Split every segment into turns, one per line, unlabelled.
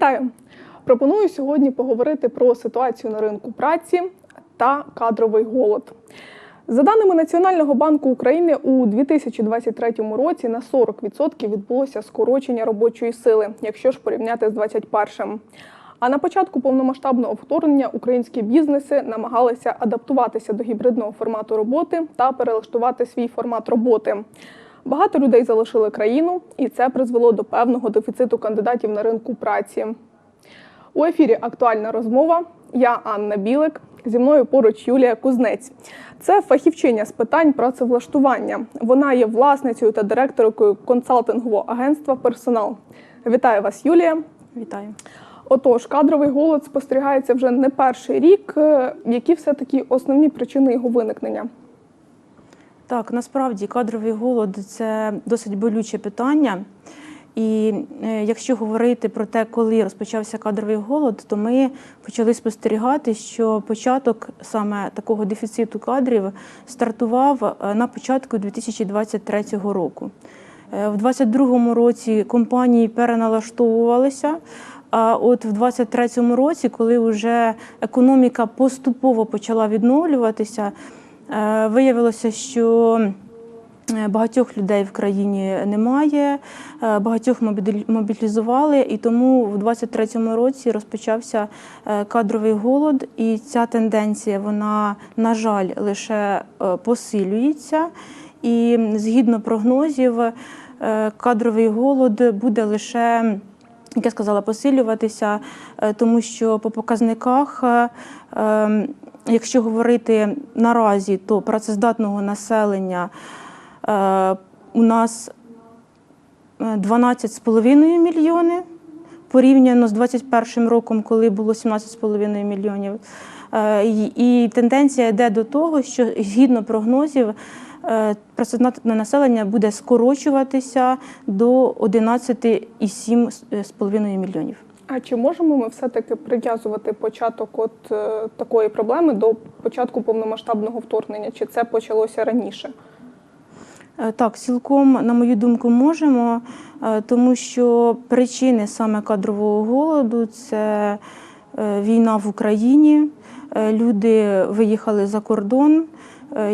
Вітаю! Пропоную сьогодні поговорити про ситуацію на ринку праці та кадровий голод. За даними Національного банку України, у 2023 році на 40% відбулося скорочення робочої сили, якщо ж порівняти з 2021. А на початку повномасштабного вторгнення українські бізнеси намагалися адаптуватися до гібридного формату роботи та перелаштувати свій формат роботи. Багато людей залишили країну, і це призвело до певного дефіциту кандидатів на ринку праці. У ефірі актуальна розмова. Я Анна Білик. Зі мною поруч Юлія Кузнець. Це фахівчиня з питань працевлаштування. Вона є власницею та директоркою консалтингового агентства Персонал. Вітаю вас, Юлія.
Вітаю.
Отож, кадровий голод спостерігається вже не перший рік. Е, Які все таки основні причини його виникнення?
Так, насправді кадровий голод це досить болюче питання. І е, якщо говорити про те, коли розпочався кадровий голод, то ми почали спостерігати, що початок саме такого дефіциту кадрів стартував е, на початку 2023 року. Е, В 2022 році компанії переналаштовувалися. А от в 2023 році, коли вже економіка поступово почала відновлюватися, виявилося, що е, багатьох людей в країні немає, е, багатьох мобілі- мобілізували, і тому в 2023 році розпочався е, кадровий голод, і ця тенденція, вона, на жаль, лише е, посилюється. І згідно прогнозів, е, кадровий голод буде лише як я сказала, посилюватися, е, тому що по показниках, е, е, якщо говорити наразі, то працездатного населення е, у нас е, 12,5 мільйони порівняно з 2021 роком, коли було 17,5 мільйонів. Е, І тенденція йде до того, що згідно прогнозів, е, працездатне населення буде скорочуватися до 11,7,5 мільйонів.
А чи можемо ми все-таки прив'язувати початок от е, такої проблеми до початку повномасштабного вторгнення? Чи це почалося раніше?
Е, Так, цілком, на мою думку, можемо, е, тому що причини саме кадрового голоду це війна в Україні. Люди виїхали за кордон,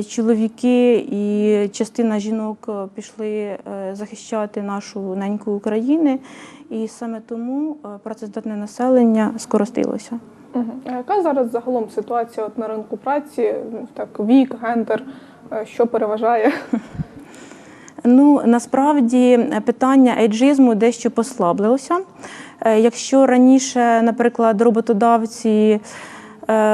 чоловіки і частина жінок е, пішли е, захищати нашу неньку України, і саме тому е, працездатне населення скоростилося.
Угу. А яка зараз загалом ситуація от на ринку праці? Так, вік, гендер, е, що переважає?
Ну насправді е, питання ейджизму дещо послабилося. Е, Якщо раніше, наприклад, роботодавці е,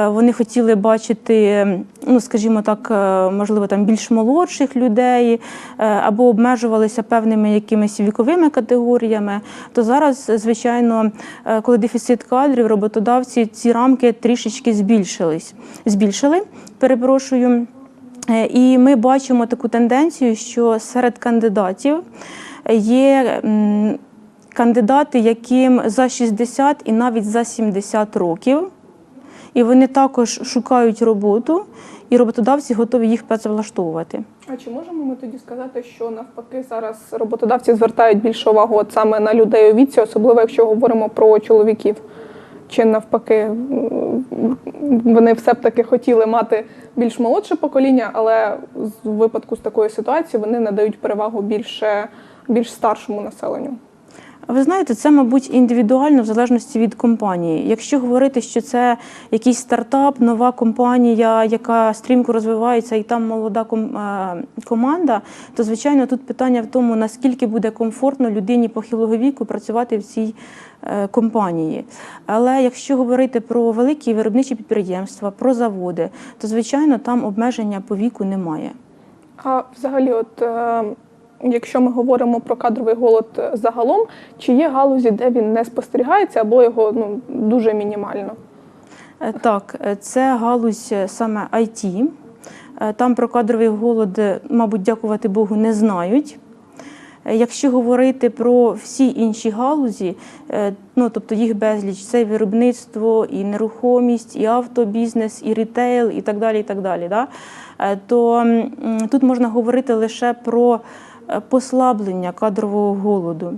вони хотіли бачити, ну скажімо так, е, можливо, там більш молодших людей е, або обмежувалися певними якимись віковими категоріями, то зараз, звичайно, е, коли дефіцит кадрів, роботодавці ці рамки трішечки збільшились. Збільшили, перепрошую. Е, І ми бачимо таку тенденцію, що серед кандидатів є кандидати, яким за 60 і навіть за 70 років, і вони також шукають роботу, і роботодавці готові їх працевлаштовувати.
А чи можемо ми тоді сказати, що навпаки зараз роботодавці звертають більше увагу от саме на людей у віці, особливо якщо говоримо про чоловіків? Чи навпаки, вони все б таки хотіли мати більш молодше покоління, але в випадку з такої ситуації вони надають перевагу більше більш старшому населенню?
Ви знаєте, це, мабуть, індивідуально в залежності від компанії. Якщо говорити, що це якийсь стартап, нова компанія, яка стрімко розвивається, і там молода е, команда, то звичайно тут питання в тому, наскільки буде комфортно людині похилого віку працювати в цій е, компанії. Але якщо говорити про великі виробничі підприємства, про заводи, то звичайно там обмеження по віку немає.
А взагалі, от е, якщо ми говоримо про кадровий голод загалом, чи є галузі, де він не спостерігається, або його ну дуже мінімально?
Е, Так, е, це галузь е, саме IT. Там про кадровий голод, мабуть, дякувати Богу, не знають. Якщо говорити про всі інші галузі, ну тобто їх безліч, це виробництво, і нерухомість, і автобізнес, і рітейл, і так далі. І так далі да? то тут можна говорити лише про послаблення кадрового голоду.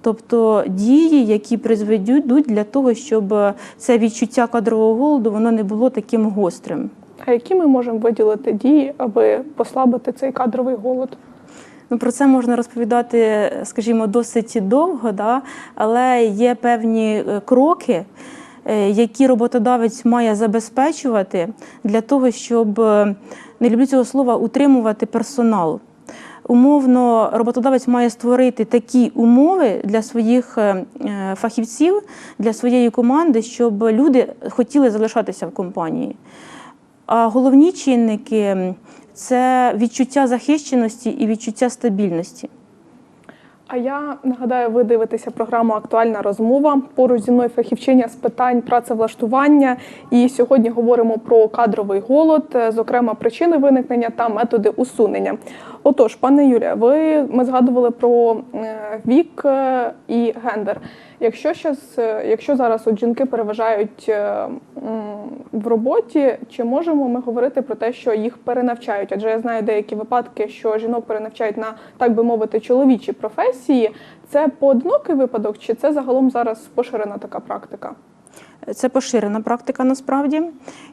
Тобто дії, які призведуть для того, щоб це відчуття кадрового голоду воно не було таким гострим.
А які ми можемо виділити дії, аби послабити цей кадровий голод?
Ну, про це можна розповідати, скажімо, досить довго, да? але є певні е, кроки, е, які роботодавець має забезпечувати для того, щоб е, не люблю цього слова утримувати персонал. Умовно, роботодавець має створити такі умови для своїх е, е, фахівців, для своєї команди, щоб люди хотіли залишатися в компанії. А головні чинники це відчуття захищеності і відчуття стабільності.
А я нагадаю, ви дивитеся програму Актуальна розмова. Поруч зі мною фахівчиня з питань працевлаштування. І сьогодні говоримо про кадровий голод, е, зокрема причини виникнення та методи усунення. Отож, пане Юрія, ви ми згадували про е, вік е, і гендер. Якщо щас, е, якщо зараз от жінки переважають в роботі, чи можемо ми говорити про те, що їх перенавчають? Адже я знаю деякі випадки, що жінок перенавчають на так би мовити чоловічі професії. Це поодинокий випадок, чи це загалом зараз поширена така практика?
Це поширена практика насправді.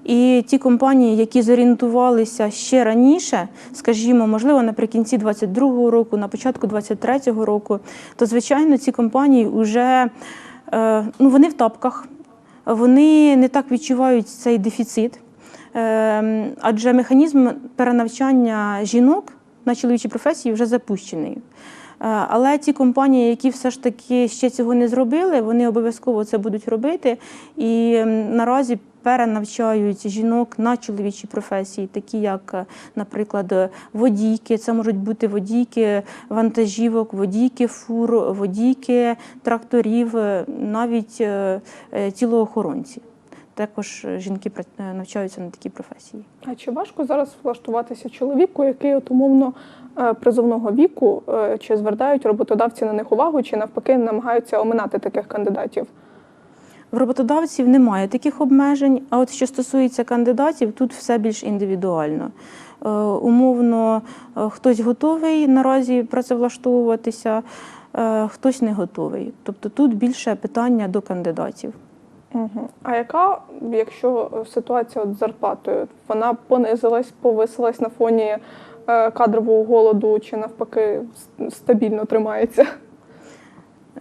І ті компанії, які зорієнтувалися ще раніше, скажімо, можливо, наприкінці 22-го року, на початку 23-го року, то звичайно ці компанії вже е, ну, вони в тапках, вони не так відчувають цей дефіцит. Е, Адже механізм перенавчання жінок на чоловічі професії вже запущений. Е, Але ті компанії, які все ж таки ще цього не зробили, вони обов'язково це будуть робити. І наразі перенавчають жінок на чоловічі професії, такі як, е, наприклад, водійки. Це можуть бути водійки вантажівок, водійки фур, водійки тракторів, е, навіть тілоохоронці. Також жінки навчаються на такі професії.
А чи важко зараз влаштуватися чоловіку, який от умовно призовного віку, е, чи звертають роботодавці на них увагу, чи навпаки намагаються оминати таких кандидатів?
В роботодавців немає таких обмежень. А от що стосується кандидатів, тут все більш індивідуально. Е, Умовно, е, хтось готовий наразі працевлаштовуватися, е, хтось не готовий. Тобто тут більше питання до кандидатів.
Угу. А яка, якщо е, ситуація от з зарплатою, вона понизилась, повисилась на фоні е, кадрового голоду, чи навпаки стабільно тримається?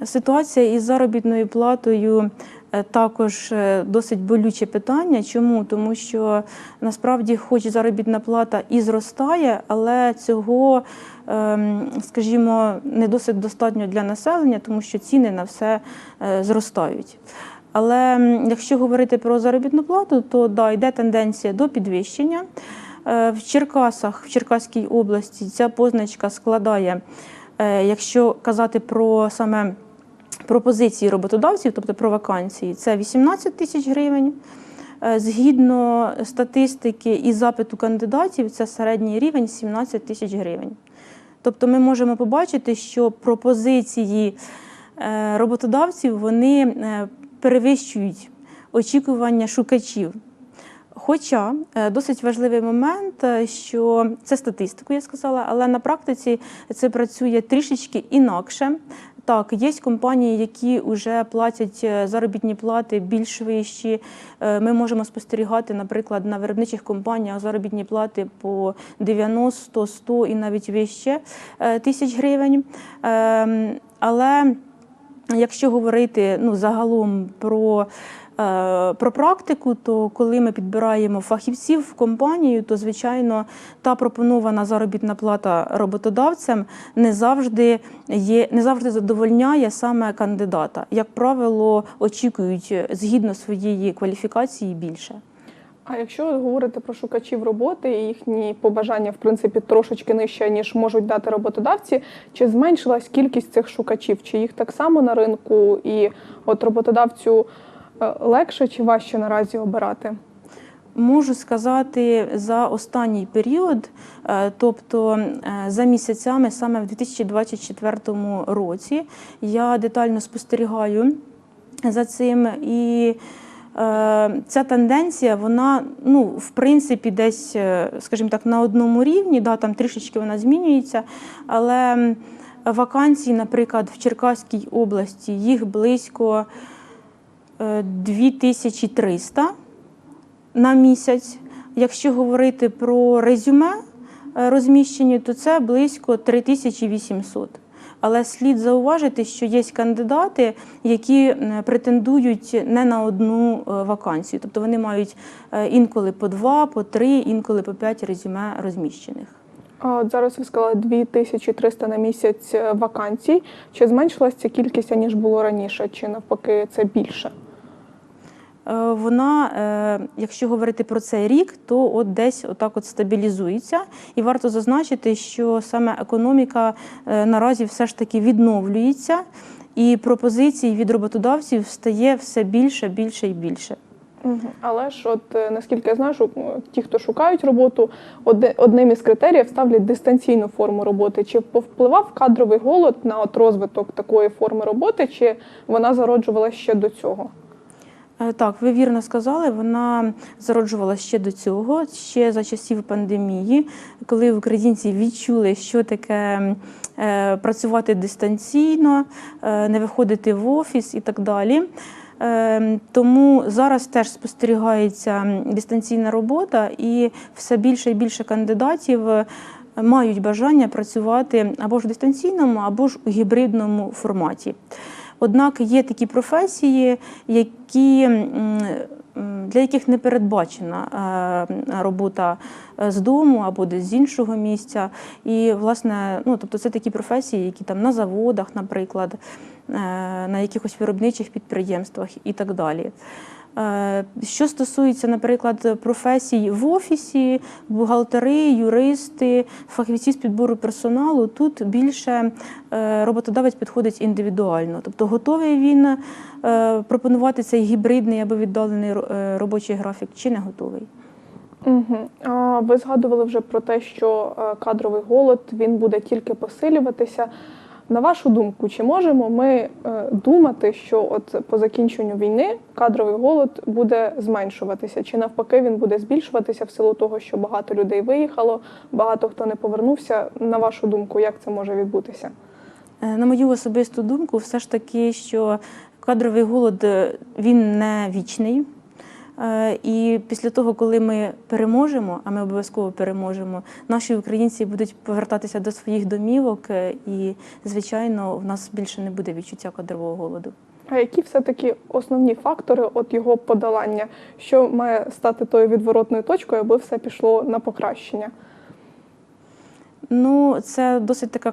Ситуація із заробітною платою е, також е, досить болюче питання. Чому? Тому що насправді, хоч заробітна плата і зростає, але цього, ем, скажімо, не досить достатньо для населення, тому що ціни на все е, зростають. Але якщо говорити про заробітну плату, то да, йде тенденція до підвищення. Е, В Черкасах, в Черкаській області, ця позначка складає, е, якщо казати про саме пропозиції роботодавців, тобто про вакансії, це 18 тисяч гривень. Е, Згідно статистики і запиту кандидатів, це середній рівень 17 тисяч гривень. Тобто ми можемо побачити, що пропозиції роботодавців вони перевищують очікування шукачів. Хоча е, досить важливий момент, е, що це статистику, я сказала, але на практиці це працює трішечки інакше. Так, є компанії, які вже платять е, заробітні плати більш вищі. Ми можемо спостерігати, наприклад, на виробничих компаніях заробітні плати по 90, 100 і навіть вище тисяч гривень. Ем, Але якщо говорити ну, загалом про про практику, то коли ми підбираємо фахівців в компанію, то звичайно та пропонована заробітна плата роботодавцям не завжди є, не завжди задовольняє саме кандидата. Як правило, очікують згідно своєї кваліфікації більше.
А якщо говорити про шукачів роботи і їхні побажання, в принципі, трошечки нижче, ніж можуть дати роботодавці, чи зменшилась кількість цих шукачів? Чи їх так само на ринку, і от роботодавцю е, легше чи важче наразі обирати?
Можу сказати за останній період, е, тобто е, за місяцями, саме в 2024 році, я детально спостерігаю за цим і. е, Ця тенденція, вона ну в принципі десь, е, скажімо так, на одному рівні, да, там трішечки вона змінюється, але Вакансій, наприклад, в Черкаській області їх близько е, 2300 на місяць. Якщо говорити про резюме е, розміщені, то це близько 3800. Але слід зауважити, що є кандидати, які е, претендують не на одну е, вакансію, тобто вони мають інколи по два, по три, інколи по п'ять резюме розміщених.
А от зараз ви сказали 2300 на місяць вакансій. Чи зменшилася ця кількість, ніж було раніше, чи навпаки це більше?
Е, Вона, е, якщо говорити про цей рік, то от десь отак от стабілізується. І варто зазначити, що саме економіка е, наразі все ж таки відновлюється, і пропозицій від роботодавців стає все більше, більше і більше.
Але ж, от наскільки я знаю, е, ті, хто шукають роботу, одним із критеріїв ставлять дистанційну форму роботи. Чи повпливав кадровий голод на от розвиток такої форми роботи, чи вона зароджувалася ще до цього?
Е, Так, ви вірно сказали, вона зароджувалася ще до цього, ще за часів пандемії, коли українці відчули, що таке е, працювати дистанційно, е, не виходити в офіс і так далі. Тому зараз теж спостерігається дистанційна робота, і все більше і більше кандидатів мають бажання працювати або ж в дистанційному, або ж у гібридному форматі. Однак є такі професії, які, для яких не передбачена е, робота е, з дому або десь з іншого місця. І, власне, ну, тобто це такі професії, які там на заводах, наприклад, е, на якихось виробничих підприємствах і так далі. Е, Що стосується, наприклад, професій в офісі, бухгалтери, юристи, фахівці з підбору персоналу, тут більше е, роботодавець підходить індивідуально. Тобто готовий він е, пропонувати цей гібридний або віддалений робочий графік, чи не готовий.
Угу. Ви згадували вже про те, що кадровий голод він буде тільки посилюватися. На вашу думку, чи можемо ми е, думати, що от по закінченню війни кадровий голод буде зменшуватися, чи навпаки він буде збільшуватися в силу того, що багато людей виїхало, багато хто не повернувся? На вашу думку, як це може відбутися?
Е, На мою особисту думку, все ж таки, що кадровий голод е, він не вічний. Е, І після того, коли ми переможемо, а ми обов'язково переможемо, наші українці будуть повертатися до своїх домівок, е, і, звичайно, в нас більше не буде відчуття кадрового голоду.
А які все-таки основні фактори от його подолання, що має стати тою відворотною точкою, аби все пішло на покращення?
Ну, це досить така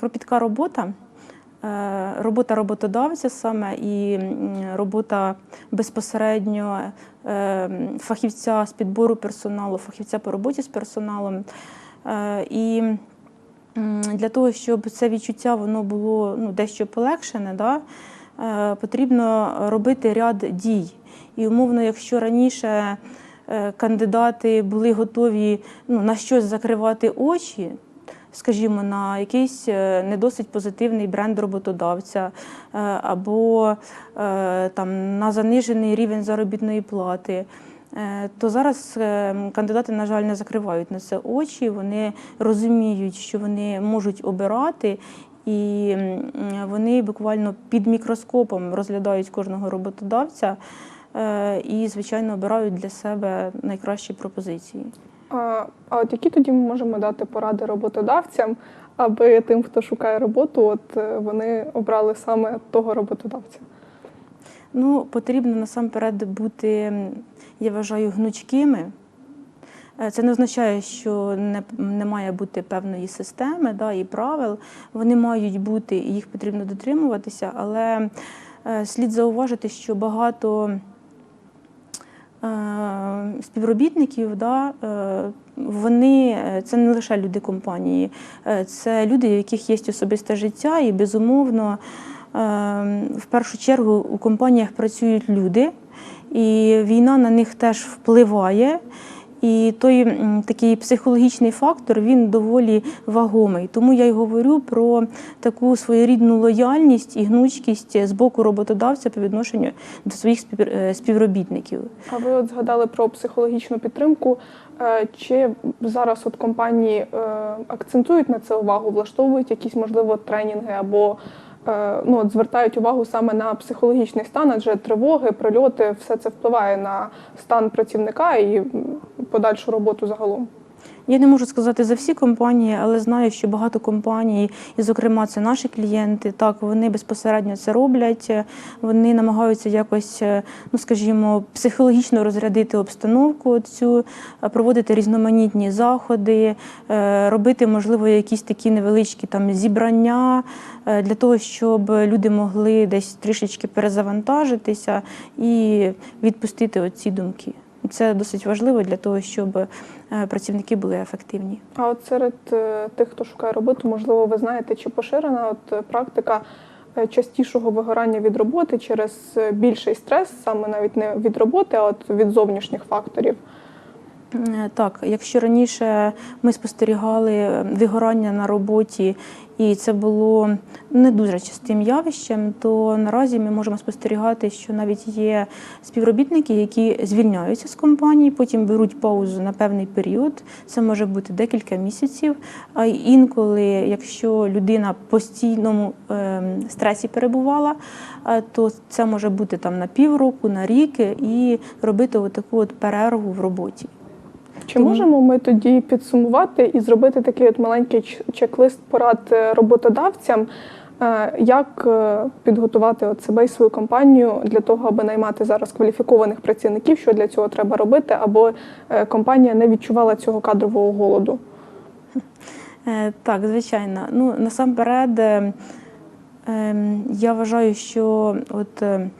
кропітка робота. Е, Робота роботодавця саме і робота безпосередньо е, фахівця з підбору персоналу, фахівця по роботі з персоналом. Е, І для того, щоб це відчуття воно було ну, дещо полегшене, да, потрібно робити ряд дій. І умовно, якщо раніше кандидати були готові ну, на щось закривати очі, скажімо, на якийсь е, не досить позитивний бренд роботодавця е, або е, там, на занижений рівень заробітної плати. То зараз кандидати, на жаль, не закривають на це очі. Вони розуміють, що вони можуть обирати, і вони буквально під мікроскопом розглядають кожного роботодавця і, звичайно, обирають для себе найкращі пропозиції.
А, от які тоді ми можемо дати поради роботодавцям, аби тим, хто шукає роботу, от е, вони обрали саме того роботодавця?
Ну, потрібно насамперед бути, я вважаю, гнучкими. Е, Це не означає, що не, не має бути певної системи да, і правил. Вони мають бути, і їх потрібно дотримуватися, але е, слід зауважити, що багато співробітників, да, е, вони е, це не лише люди компанії, е, це люди, у яких є особисте життя, і безумовно, е, в першу чергу у компаніях працюють люди, і війна на них теж впливає. І той такий психологічний фактор він доволі вагомий. Тому я й говорю про таку своєрідну лояльність і гнучкість з боку роботодавця по відношенню до своїх е, співробітників.
А ви от згадали про психологічну підтримку. Е, Чи зараз от компанії е, акцентують на це увагу, влаштовують якісь можливо тренінги або ну, от звертають увагу саме на психологічний стан, адже тривоги, прильоти, все це впливає на стан працівника і подальшу роботу загалом.
Я не можу сказати за всі компанії, але знаю, що багато компаній, і, зокрема, це наші клієнти, так вони безпосередньо це роблять. Вони намагаються якось, е, ну скажімо, психологічно розрядити обстановку цю, е, проводити різноманітні заходи, е, робити, можливо, якісь такі невеличкі там зібрання для того, щоб люди могли десь трішечки перезавантажитися і відпустити оці думки. Це досить важливо для того, щоб працівники були ефективні.
А от серед е, тих, хто шукає роботу, можливо, ви знаєте, чи поширена от е, практика е, частішого вигорання від роботи через е, більший стрес, саме навіть не від роботи, а от від зовнішніх факторів.
Е, Так, якщо раніше ми спостерігали е, вигорання на роботі, і це було не дуже частим явищем, то наразі ми можемо спостерігати, що навіть є співробітники, які звільняються з компанії, потім беруть паузу на певний період. Це може бути декілька місяців. А інколи, якщо людина в постійному ем, стресі перебувала, е, то це може бути там на півроку, на рік і робити отаку от перерву в роботі.
Чи можемо ми тоді підсумувати і зробити такий от маленький чек-лист порад е, роботодавцям, е, як е, підготувати от себе і свою компанію для того, аби наймати зараз кваліфікованих працівників, що для цього треба робити, або компанія не відчувала цього кадрового голоду?
Так, звичайно. Ну, насамперед, е, ем, я вважаю, що от е,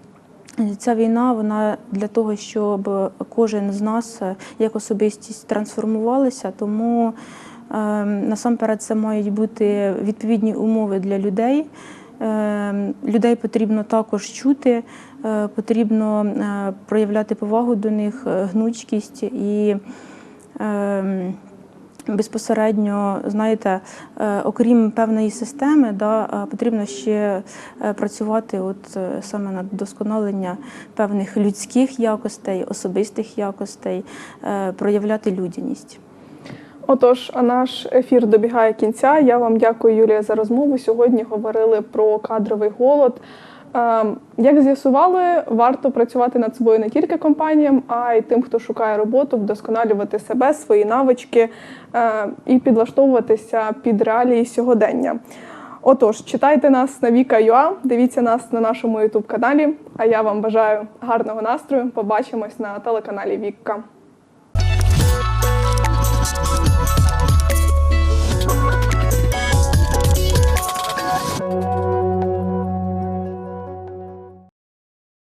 ця війна вона для того, щоб кожен з нас е, як особистість трансформувалися, тому ем, насамперед це мають бути відповідні умови для людей. Ем, Людей потрібно також чути, е, потрібно е, проявляти повагу до них, е, гнучкість і ем, безпосередньо, знаєте, е, окрім певної системи, да, е, потрібно ще е, працювати от саме над вдосконалення певних людських якостей, особистих якостей, проявляти людяність.
Отож, наш ефір добігає кінця. Я вам дякую, Юлія, за розмову. Сьогодні говорили про кадровий голод. Як з'ясували, варто працювати над собою не тільки компаніям, а й тим, хто шукає роботу, вдосконалювати себе, свої навички е, і підлаштовуватися під реалії сьогодення. Отож, читайте нас на Vika.ua, дивіться нас на нашому youtube каналі. А я вам бажаю гарного настрою. Побачимось на телеканалі Вікка.